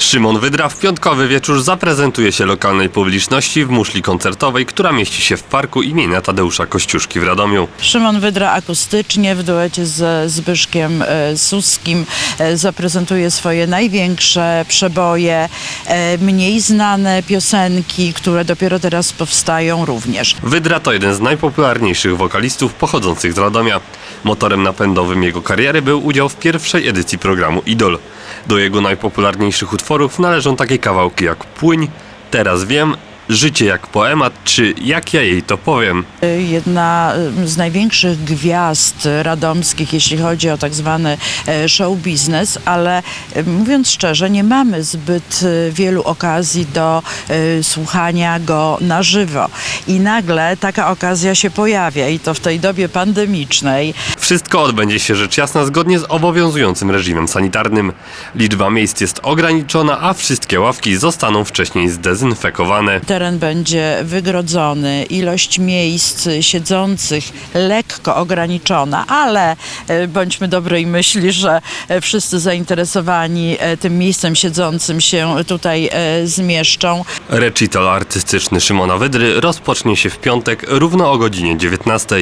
Szymon Wydra w piątkowy wieczór zaprezentuje się lokalnej publiczności w muszli koncertowej, która mieści się w parku imienia Tadeusza Kościuszki w Radomiu. Szymon Wydra akustycznie w duecie z Zbyszkiem e, Suskim e, zaprezentuje swoje największe przeboje, e, mniej znane piosenki, które dopiero teraz powstają również. Wydra to jeden z najpopularniejszych wokalistów pochodzących z Radomia. Motorem napędowym jego kariery był udział w pierwszej edycji programu Idol. Do jego najpopularniejszych utworów należą takie kawałki jak Płyń, Teraz wiem, Życie jak poemat czy Jak ja jej to powiem. Jedna e, z największych gwiazd radomskich, jeśli chodzi o tak zwany e, show biznes, ale e, mówiąc szczerze, nie mamy zbyt e, wielu okazji do słuchania go na żywo. I nagle taka okazja się pojawia i to w tej dobie pandemicznej. Wszystko odbędzie się rzecz jasna zgodnie z obowiązującym reżimem sanitarnym. Liczba miejsc jest ograniczona, a wszystkie ławki zostaną wcześniej zdezynfekowane. Teren będzie wygrodzony, ilość miejsc siedzących lekko ograniczona, ale e, bądźmy dobrej myśli, że e, wszyscy zainteresowani e, tym miejscem siedzącym się tutaj zmieszczą. Recital artystyczny Szymona Wydry rozpocznie się w piątek równo o godzinie 19.